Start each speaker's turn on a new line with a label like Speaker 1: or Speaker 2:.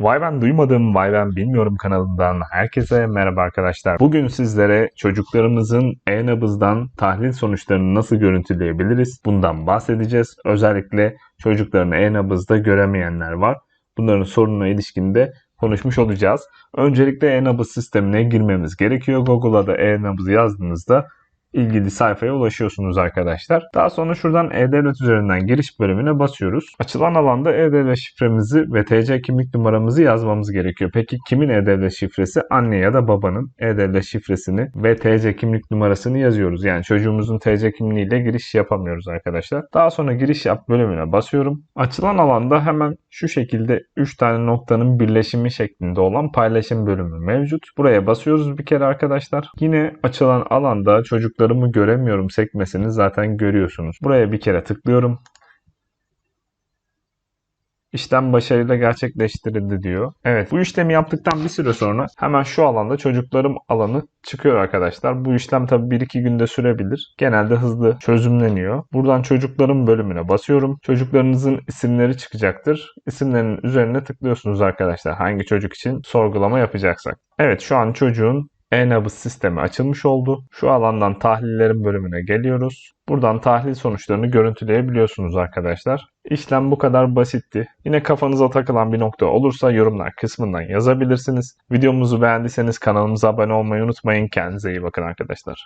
Speaker 1: Vay ben duymadım, vay ben bilmiyorum kanalından herkese merhaba arkadaşlar. Bugün sizlere çocuklarımızın e-nabızdan tahlil sonuçlarını nasıl görüntüleyebiliriz bundan bahsedeceğiz. Özellikle çocuklarını e-nabızda göremeyenler var. Bunların sorununa ilişkinde konuşmuş olacağız. Öncelikle e-nabız sistemine girmemiz gerekiyor. Google'a da e-nabız yazdığınızda ilgili sayfaya ulaşıyorsunuz arkadaşlar. Daha sonra şuradan E-Devlet üzerinden giriş bölümüne basıyoruz. Açılan alanda E-Devlet şifremizi ve TC kimlik numaramızı yazmamız gerekiyor. Peki kimin E-Devlet şifresi? Anne ya da babanın E-Devlet şifresini ve TC kimlik numarasını yazıyoruz. Yani çocuğumuzun TC kimliğiyle giriş yapamıyoruz arkadaşlar. Daha sonra giriş yap bölümüne basıyorum. Açılan alanda hemen şu şekilde 3 tane noktanın birleşimi şeklinde olan paylaşım bölümü mevcut. Buraya basıyoruz bir kere arkadaşlar. Yine açılan alanda çocuklarımı göremiyorum sekmesini zaten görüyorsunuz. Buraya bir kere tıklıyorum. İşlem başarıyla gerçekleştirildi diyor. Evet bu işlemi yaptıktan bir süre sonra hemen şu alanda çocuklarım alanı çıkıyor arkadaşlar. Bu işlem tabi 1-2 günde sürebilir. Genelde hızlı çözümleniyor. Buradan çocuklarım bölümüne basıyorum. Çocuklarınızın isimleri çıkacaktır. İsimlerin üzerine tıklıyorsunuz arkadaşlar. Hangi çocuk için sorgulama yapacaksak. Evet şu an çocuğun e-nabız sistemi açılmış oldu. Şu alandan tahlillerin bölümüne geliyoruz. Buradan tahlil sonuçlarını görüntüleyebiliyorsunuz arkadaşlar. İşlem bu kadar basitti. Yine kafanıza takılan bir nokta olursa yorumlar kısmından yazabilirsiniz. Videomuzu beğendiyseniz kanalımıza abone olmayı unutmayın. Kendinize iyi bakın arkadaşlar.